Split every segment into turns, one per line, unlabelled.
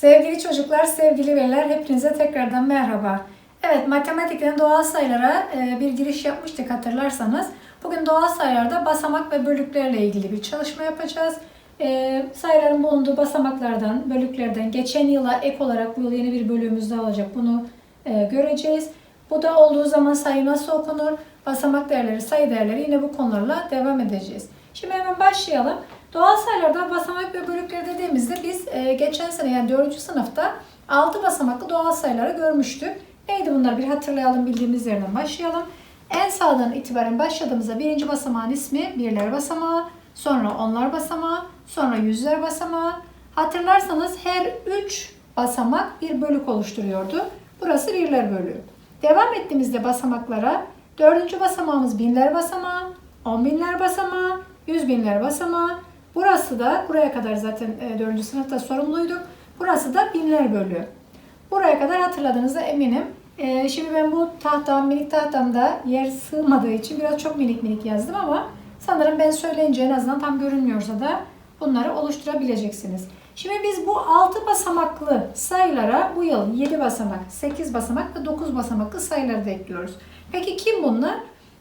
Sevgili çocuklar, sevgili veliler hepinize tekrardan merhaba. Evet, matematikten doğal sayılara e, bir giriş yapmıştık hatırlarsanız. Bugün doğal sayılarda basamak ve bölüklerle ilgili bir çalışma yapacağız. E, sayıların bulunduğu basamaklardan, bölüklerden geçen yıla ek olarak bu yıl yeni bir bölümümüz daha olacak. Bunu e, göreceğiz. Bu da olduğu zaman sayı nasıl okunur, basamak değerleri, sayı değerleri yine bu konularla devam edeceğiz. Şimdi hemen başlayalım. Doğal sayılarda basamak ve bölükleri dediğimizde biz e, geçen sene yani 4. sınıfta 6 basamaklı doğal sayıları görmüştük. Neydi bunlar bir hatırlayalım bildiğimiz yerden başlayalım. En sağdan itibaren başladığımızda birinci basamağın ismi birler basamağı, sonra onlar basamağı, sonra yüzler basamağı. Hatırlarsanız her 3 basamak bir bölük oluşturuyordu. Burası birler bölüğü. Devam ettiğimizde basamaklara dördüncü basamağımız binler basamağı, on binler basamağı, yüz binler basamağı. Burası da buraya kadar zaten e, 4. sınıfta sorumluyduk. Burası da binler bölüğü. Buraya kadar hatırladığınızda eminim. E, şimdi ben bu tahtam, minik tahtamda yer sığmadığı için biraz çok minik minik yazdım ama sanırım ben söyleyince en azından tam görünmüyorsa da bunları oluşturabileceksiniz. Şimdi biz bu 6 basamaklı sayılara bu yıl 7 basamak, 8 basamak ve 9 basamaklı sayıları da ekliyoruz. Peki kim bunlar?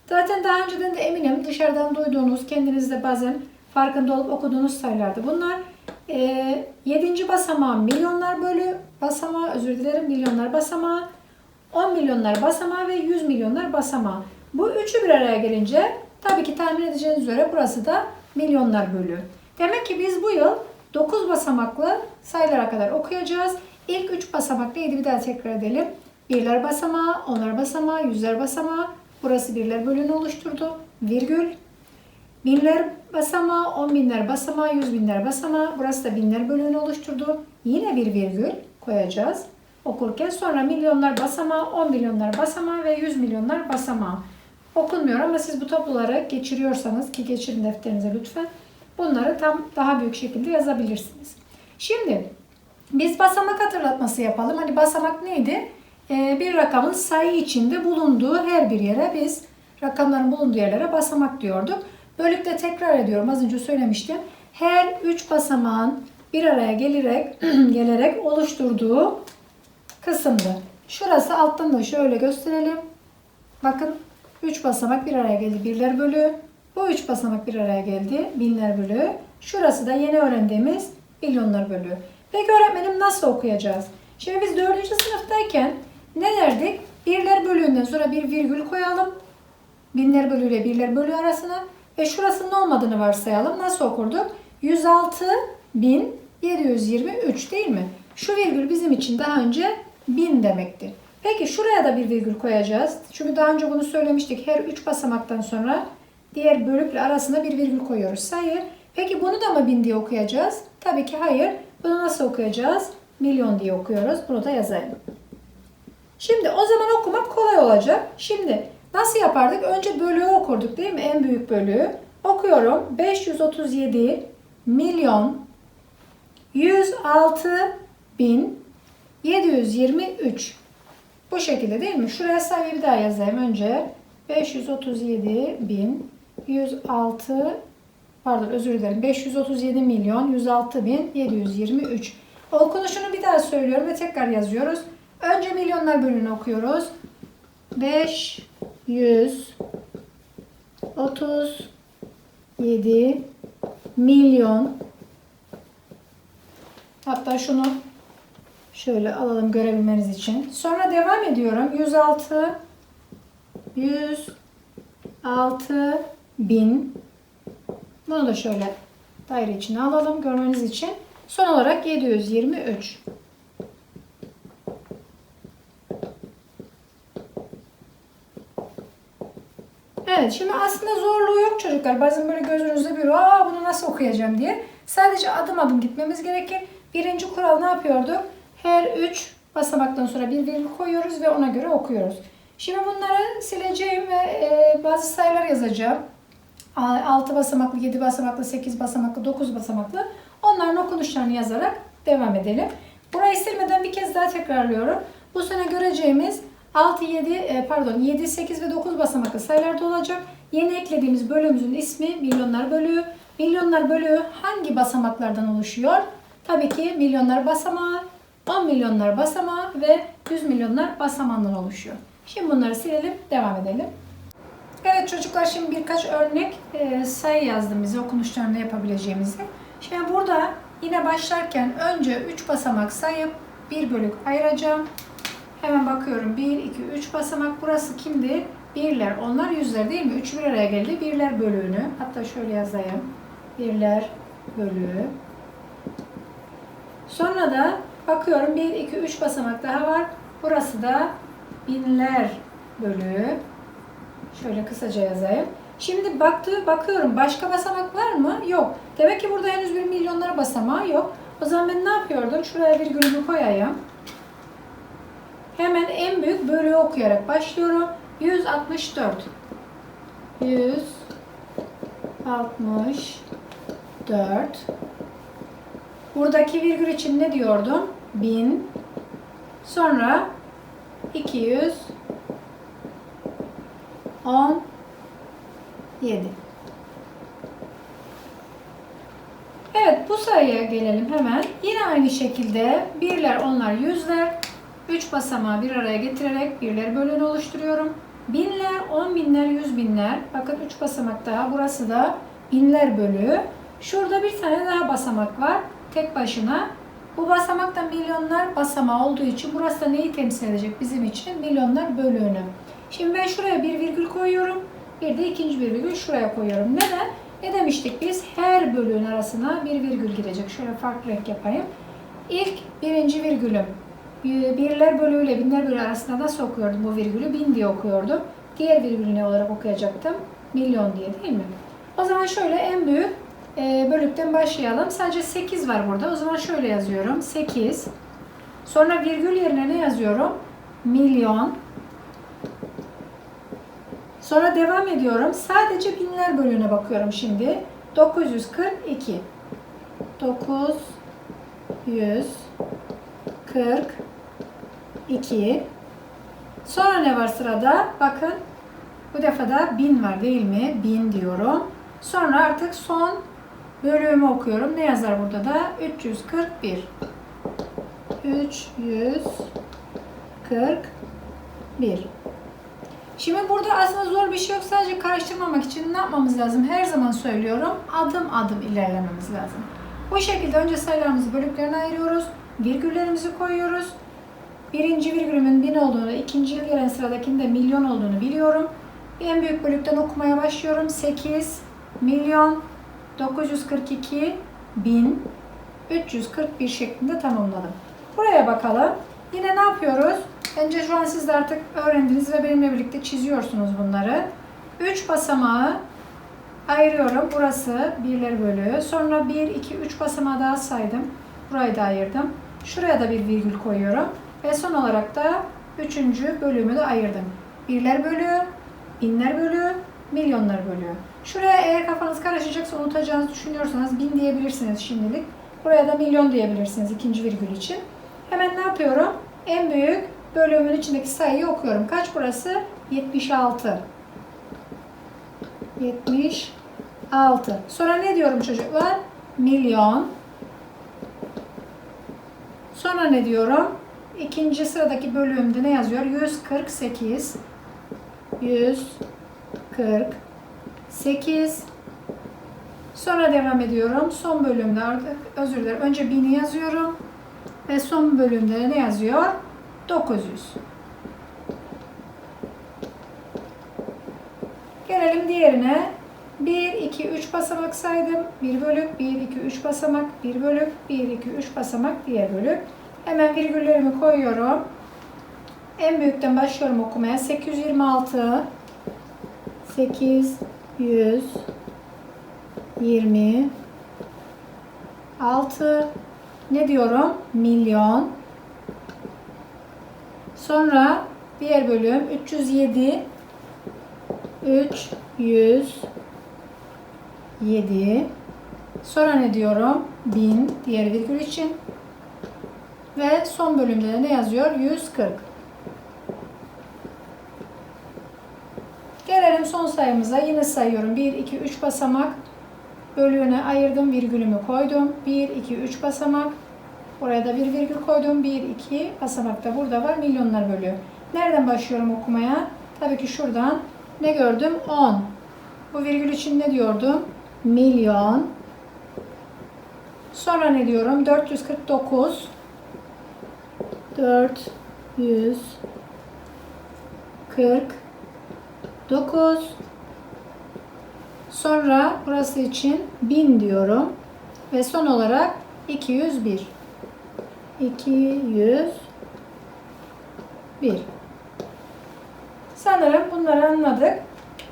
Zaten daha önceden de eminim dışarıdan duyduğunuz, kendiniz de bazen farkında olup okuduğunuz sayılardı. Bunlar e, 7. basamağı milyonlar bölü basamağı, özür dilerim milyonlar basamağı, 10 milyonlar basamağı ve 100 milyonlar basamağı. Bu üçü bir araya gelince tabii ki tahmin edeceğiniz üzere burası da milyonlar bölü. Demek ki biz bu yıl 9 basamaklı sayılara kadar okuyacağız. İlk 3 basamak neydi bir daha tekrar edelim. Birler basamağı, onlar basamağı, yüzler basamağı. Burası birler bölüğünü oluşturdu. Virgül. Binler basamağı, on binler basamağı, yüz binler basamağı. Burası da binler bölüğünü oluşturdu. Yine bir virgül koyacağız okurken. Sonra milyonlar basamağı, on milyonlar basamağı ve yüz milyonlar basamağı. Okunmuyor ama siz bu tabloları geçiriyorsanız ki geçirin defterinize lütfen. Bunları tam daha büyük şekilde yazabilirsiniz. Şimdi biz basamak hatırlatması yapalım. Hani basamak neydi? Ee, bir rakamın sayı içinde bulunduğu her bir yere biz rakamların bulunduğu yerlere basamak diyorduk. Bölükte tekrar ediyorum. Az önce söylemiştim. Her üç basamağın bir araya gelerek gelerek oluşturduğu kısımdı. Şurası alttan da şöyle gösterelim. Bakın 3 basamak bir araya geldi. Birler bölü. Bu 3 basamak bir araya geldi. Binler bölü. Şurası da yeni öğrendiğimiz milyonlar bölü. Peki öğretmenim nasıl okuyacağız? Şimdi biz 4. sınıftayken ne derdik? Birler bölüğünden sonra bir virgül koyalım. Binler bölü ile birler bölü arasına. Ve şurasının olmadığını varsayalım. Nasıl okurduk? 106.723 değil mi? Şu virgül bizim için daha önce 1000 demekti. Peki şuraya da bir virgül koyacağız. Çünkü daha önce bunu söylemiştik. Her 3 basamaktan sonra diğer bölükle arasına bir virgül koyuyoruz. Sayı. Peki bunu da mı 1000 diye okuyacağız? Tabii ki hayır. Bunu nasıl okuyacağız? Milyon diye okuyoruz. Bunu da yazalım. Şimdi o zaman okumak kolay olacak. Şimdi nasıl yapardık? Önce bölüğü okurduk değil mi? En büyük bölüğü. Okuyorum. 537 milyon 106 bin 723. Bu şekilde değil mi? Şuraya sayıyı bir daha yazayım önce. 537 bin 106 pardon özür dilerim 537 milyon 106 bin 723. Okunuşunu bir daha söylüyorum ve tekrar yazıyoruz. Önce milyonlar bölümünü okuyoruz. 537 milyon hatta şunu şöyle alalım görebilmeniz için. Sonra devam ediyorum. 106 106 bin bunu da şöyle daire içine alalım görmeniz için. Son olarak 723. Evet şimdi aslında zorluğu yok çocuklar. Bazen böyle gözünüzde bir aa bunu nasıl okuyacağım diye. Sadece adım adım gitmemiz gerekir. Birinci kural ne yapıyorduk? Her üç basamaktan sonra bir virgül koyuyoruz ve ona göre okuyoruz. Şimdi bunları sileceğim ve e, bazı sayılar yazacağım. 6 basamaklı, 7 basamaklı, 8 basamaklı, 9 basamaklı. Onların okunuşlarını yazarak devam edelim. Burayı silmeden bir kez daha tekrarlıyorum. Bu sene göreceğimiz 6, 7, e, pardon 7, 8 ve 9 basamaklı sayılarda olacak. Yeni eklediğimiz bölümümüzün ismi milyonlar bölüğü. Milyonlar bölüğü hangi basamaklardan oluşuyor? Tabii ki milyonlar basamağı, 10 milyonlar basamağı ve 100 milyonlar basamağından oluşuyor. Şimdi bunları silelim, devam edelim. Evet çocuklar şimdi birkaç örnek e, sayı yazdım bize okunuşlarında yapabileceğimizi. Şimdi burada yine başlarken önce 3 basamak sayıp bir bölük ayıracağım. Hemen bakıyorum 1, 2, 3 basamak. Burası kimdi? Birler, onlar yüzler değil mi? 3 bir araya geldi. Birler bölüğünü. Hatta şöyle yazayım. Birler bölüğü. Sonra da bakıyorum 1, 2, 3 basamak daha var. Burası da binler bölüğü. Şöyle kısaca yazayım. Şimdi baktığı bakıyorum başka basamak var mı? Yok. Demek ki burada henüz bir milyonlar basamağı yok. O zaman ben ne yapıyordum? Şuraya virgülümü koyayım. Hemen en büyük bölüğü okuyarak başlıyorum. 164. 164. Buradaki virgül için ne diyordum? 1000. Sonra 200 10 7 Evet bu sayıya gelelim hemen. Yine aynı şekilde birler, onlar, yüzler. 3 basamağı bir araya getirerek birler bölüğünü oluşturuyorum. Binler, on binler, yüz binler. Bakın 3 basamak daha. Burası da binler bölüğü. Şurada bir tane daha basamak var. Tek başına. Bu basamak da milyonlar basamağı olduğu için burası da neyi temsil edecek bizim için? Milyonlar bölüğünü. Şimdi ben şuraya bir virgül koyuyorum. Bir de ikinci bir virgül şuraya koyuyorum. Neden? Ne demiştik biz? Her bölüğün arasına bir virgül girecek. Şöyle farklı renk yapayım. İlk birinci virgülüm. Birler bölüğüyle binler bölüğü arasında nasıl okuyordum bu virgülü? Bin diye okuyordum. Diğer virgülü ne olarak okuyacaktım? Milyon diye değil mi? O zaman şöyle en büyük e, bölükten başlayalım. Sadece 8 var burada. O zaman şöyle yazıyorum. 8. Sonra virgül yerine ne yazıyorum? Milyon. Sonra devam ediyorum. Sadece binler bölüğüne bakıyorum şimdi. 942. 942. Sonra ne var sırada? Bakın bu defa da 1000 var değil mi? 1000 diyorum. Sonra artık son bölümü okuyorum. Ne yazar burada da? 341. 341. Şimdi burada aslında zor bir şey yok. Sadece karıştırmamak için ne yapmamız lazım? Her zaman söylüyorum. Adım adım ilerlememiz lazım. Bu şekilde önce sayılarımızı bölüklerine ayırıyoruz. Virgüllerimizi koyuyoruz. Birinci virgülümün bin olduğunu, ikinci gelen sıradakinde milyon olduğunu biliyorum. En büyük bölükten okumaya başlıyorum. 8 milyon 942 bin 341 şeklinde tamamladım. Buraya bakalım. Yine ne yapıyoruz? Bence şu an siz de artık öğrendiniz ve benimle birlikte çiziyorsunuz bunları. 3 basamağı ayırıyorum. Burası birler bölüğü. Sonra 1, 2, 3 basamağı daha saydım. Burayı da ayırdım. Şuraya da bir virgül koyuyorum. Ve son olarak da 3. bölümü de ayırdım. Birler bölüğü, binler bölüğü, milyonlar bölüğü. Şuraya eğer kafanız karışacaksa unutacağınızı düşünüyorsanız bin diyebilirsiniz şimdilik. Buraya da milyon diyebilirsiniz ikinci virgül için. Hemen ne yapıyorum? En büyük bölümün içindeki sayıyı okuyorum. Kaç burası? 76. 76. Sonra ne diyorum çocuklar? Milyon. Sonra ne diyorum? İkinci sıradaki bölümde ne yazıyor? 148. 148. Sonra devam ediyorum. Son bölümde artık özür dilerim. Önce 1000'i yazıyorum. Ve son bölümde ne yazıyor? 900. Gelelim diğerine. 1, 2, 3 basamak saydım. 1 bölük, 1, 2, 3 basamak, 1 bölük, 1, 2, 3 basamak, diğer bölük. Hemen virgüllerimi koyuyorum. En büyükten başlıyorum okumaya. 826 826 ne diyorum? Milyon. Sonra diğer bölüm 307 307 Sonra ne diyorum? 1000 diğer virgül için. Ve son bölümde de ne yazıyor? 140. Gelelim son sayımıza. Yine sayıyorum. 1, 2, 3 basamak. Bölüğüne ayırdım. Virgülümü koydum. 1, 2, 3 basamak. Buraya da bir virgül koydum. 1, 2 basamakta burada var. Milyonlar bölüyor. Nereden başlıyorum okumaya? Tabii ki şuradan ne gördüm? 10. Bu virgül için ne diyordum? Milyon. Sonra ne diyorum? 449. 449. Sonra burası için 1000 diyorum. Ve son olarak 201. 201. Sanırım bunları anladık.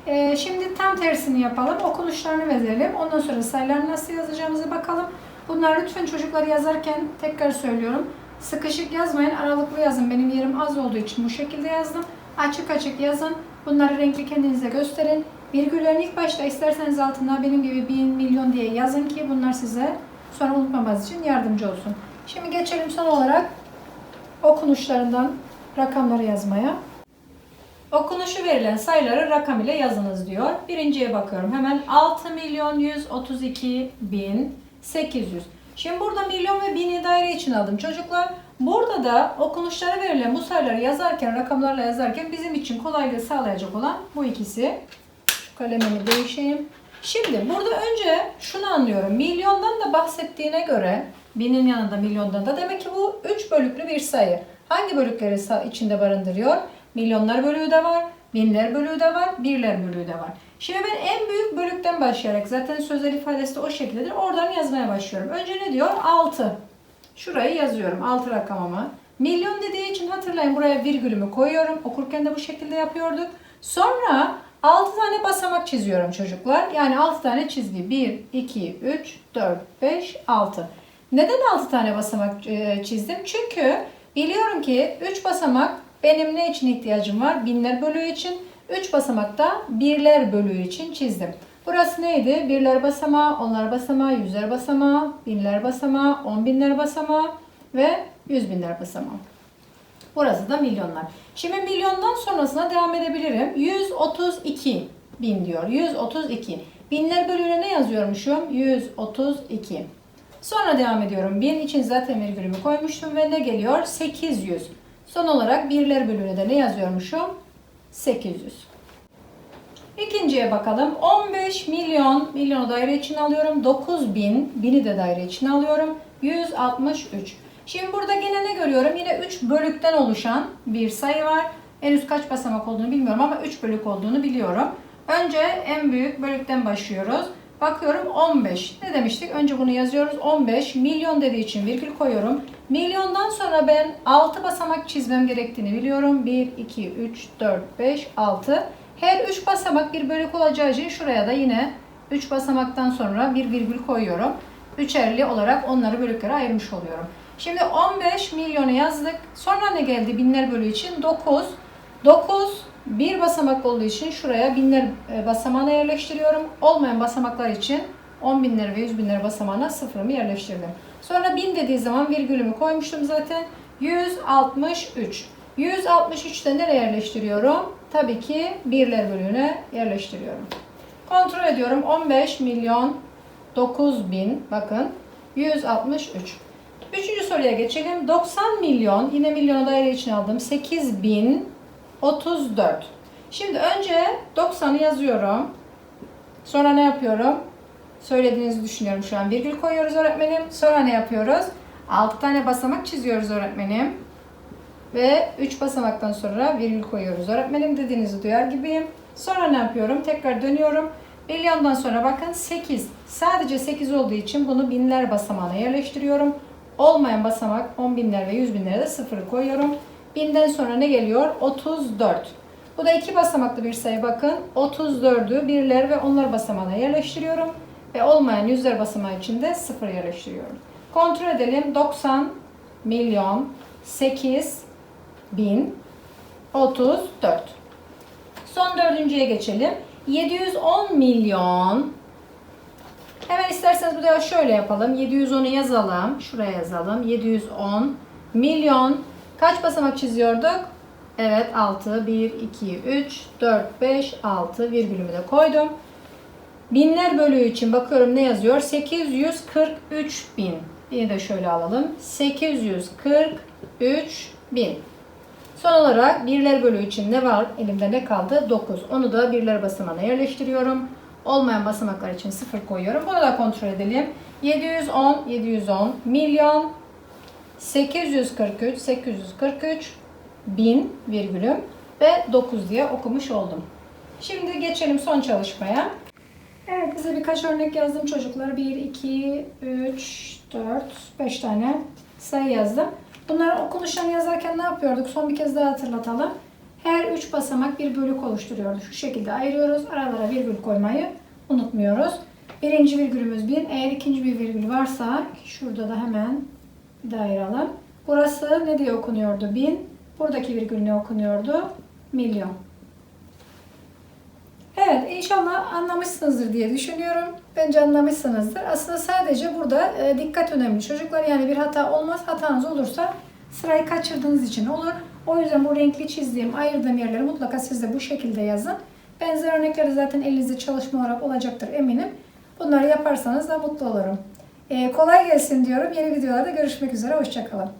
Ee, şimdi tam tersini yapalım. Okunuşlarını verelim. Ondan sonra sayıları nasıl yazacağımızı bakalım. Bunlar lütfen çocuklar yazarken tekrar söylüyorum. Sıkışık yazmayın, aralıklı yazın. Benim yerim az olduğu için bu şekilde yazdım. Açık açık yazın. Bunları renkli kendinize gösterin. Virgüllerin ilk başta isterseniz altına benim gibi bin, milyon diye yazın ki bunlar size sonra unutmamanız için yardımcı olsun. Şimdi geçelim son olarak okunuşlarından rakamları yazmaya. Okunuşu verilen sayıları rakam ile yazınız diyor. Birinciye bakıyorum. Hemen 6 milyon 132 bin 800. Şimdi burada milyon ve bini daire için aldım çocuklar. Burada da okunuşlara verilen bu sayıları yazarken, rakamlarla yazarken bizim için kolaylığı sağlayacak olan bu ikisi. Şu kalemimi değişeyim. Şimdi burada önce şunu anlıyorum. Milyondan da bahsettiğine göre binin yanında milyondan da demek ki bu 3 bölüklü bir sayı. Hangi bölükleri içinde barındırıyor? Milyonlar bölüğü de var, binler bölüğü de var, birler bölüğü de var. Şimdi ben en büyük bölükten başlayarak zaten sözel ifadesi de o şekildedir. Oradan yazmaya başlıyorum. Önce ne diyor? 6. Şurayı yazıyorum. 6 rakamımı. Milyon dediği için hatırlayın buraya virgülümü koyuyorum. Okurken de bu şekilde yapıyorduk. Sonra 6 tane basamak çiziyorum çocuklar. Yani 6 tane çizgi. 1, 2, 3, 4, 5, 6. Neden 6 tane basamak e, çizdim? Çünkü biliyorum ki 3 basamak benim ne için ihtiyacım var? Binler bölüğü için. 3 basamakta birler bölüğü için çizdim. Burası neydi? Birler basamağı, onlar basamağı, yüzler basamağı, binler basamağı, on binler basamağı ve yüz binler basamağı. Burası da milyonlar. Şimdi milyondan sonrasına devam edebilirim. 132 bin diyor. 132. Binler bölüğüne ne yazıyormuşum? 132. Sonra devam ediyorum. Bin için zaten virgülümü koymuştum ve ne geliyor? 800. Son olarak birler bölüğüne de ne yazıyormuşum? 800. İkinciye bakalım. 15 milyon, milyonu daire için alıyorum. 9 bin, bini de daire için alıyorum. 163. Şimdi burada yine ne görüyorum? Yine 3 bölükten oluşan bir sayı var. Henüz kaç basamak olduğunu bilmiyorum ama 3 bölük olduğunu biliyorum. Önce en büyük bölükten başlıyoruz. Bakıyorum 15. Ne demiştik? Önce bunu yazıyoruz. 15 milyon dediği için virgül koyuyorum. Milyondan sonra ben 6 basamak çizmem gerektiğini biliyorum. 1, 2, 3, 4, 5, 6. Her 3 basamak bir bölük olacağı için şuraya da yine 3 basamaktan sonra bir virgül koyuyorum. Üçerli olarak onları bölüklere ayırmış oluyorum. Şimdi 15 milyonu yazdık. Sonra ne geldi binler bölüğü için? 9. 9 bir basamak olduğu için şuraya binler e, basamağına yerleştiriyorum. Olmayan basamaklar için 10 binler ve 100 binler basamağına sıfırımı yerleştirdim. Sonra 1000 dediği zaman virgülümü koymuştum zaten. 163. 163'te nereye yerleştiriyorum? Tabii ki birler bölüğüne yerleştiriyorum. Kontrol ediyorum. 15 milyon 9 bin bakın 163. Üçüncü soruya geçelim. 90 milyon yine milyonu daire için aldım. 8 bin 34. Şimdi önce 90'ı yazıyorum. Sonra ne yapıyorum? Söylediğinizi düşünüyorum şu an. Virgül koyuyoruz öğretmenim. Sonra ne yapıyoruz? 6 tane basamak çiziyoruz öğretmenim. Ve 3 basamaktan sonra virgül koyuyoruz öğretmenim dediğinizi duyar gibiyim. Sonra ne yapıyorum? Tekrar dönüyorum. Milyondan sonra bakın 8. Sadece 8 olduğu için bunu binler basamağına yerleştiriyorum. Olmayan basamak 10 binler ve 100 binlere de sıfırı koyuyorum. Binden sonra ne geliyor? 34. Bu da iki basamaklı bir sayı bakın. 34'ü birler ve onlar basamağına yerleştiriyorum. Ve olmayan yüzler basamağı için de sıfır yerleştiriyorum. Kontrol edelim. 90 milyon 8 bin 34. Son dördüncüye geçelim. 710 milyon Hemen isterseniz bu da şöyle yapalım. 710'u yazalım. Şuraya yazalım. 710 milyon. Kaç basamak çiziyorduk? Evet 6, 1, 2, 3, 4, 5, 6 virgülümü de koydum. Binler bölüğü için bakıyorum ne yazıyor? 843 bin. Bir de şöyle alalım. 843 bin. Son olarak birler bölü için ne var? Elimde ne kaldı? 9. Onu da birler basamağına yerleştiriyorum. Olmayan basamaklar için 0 koyuyorum. Bunu da kontrol edelim. 710, 710, milyon, 843, 843, bin virgülüm ve 9 diye okumuş oldum. Şimdi geçelim son çalışmaya. Evet bize birkaç örnek yazdım çocuklar. 1, 2, 3, 4, 5 tane sayı yazdım. Bunları okunuşlarını yazarken ne yapıyorduk? Son bir kez daha hatırlatalım. Her 3 basamak bir bölük oluşturuyordu. Şu şekilde ayırıyoruz. Aralara virgül koymayı unutmuyoruz. Birinci virgülümüz 1. Eğer ikinci bir virgül varsa şurada da hemen bir daha. Burası ne diye okunuyordu? 1000. Buradaki virgül ne okunuyordu? Milyon. Evet inşallah anlamışsınızdır diye düşünüyorum. Bence anlamışsınızdır. Aslında sadece burada e, dikkat önemli. Çocuklar yani bir hata olmaz. Hatanız olursa sırayı kaçırdığınız için olur. O yüzden bu renkli çizdiğim, ayırdığım yerleri mutlaka siz de bu şekilde yazın. Benzer örnekleri zaten elinizde çalışma olarak olacaktır eminim. Bunları yaparsanız da mutlu olurum. E, kolay gelsin diyorum. Yeni videolarda görüşmek üzere. Hoşçakalın.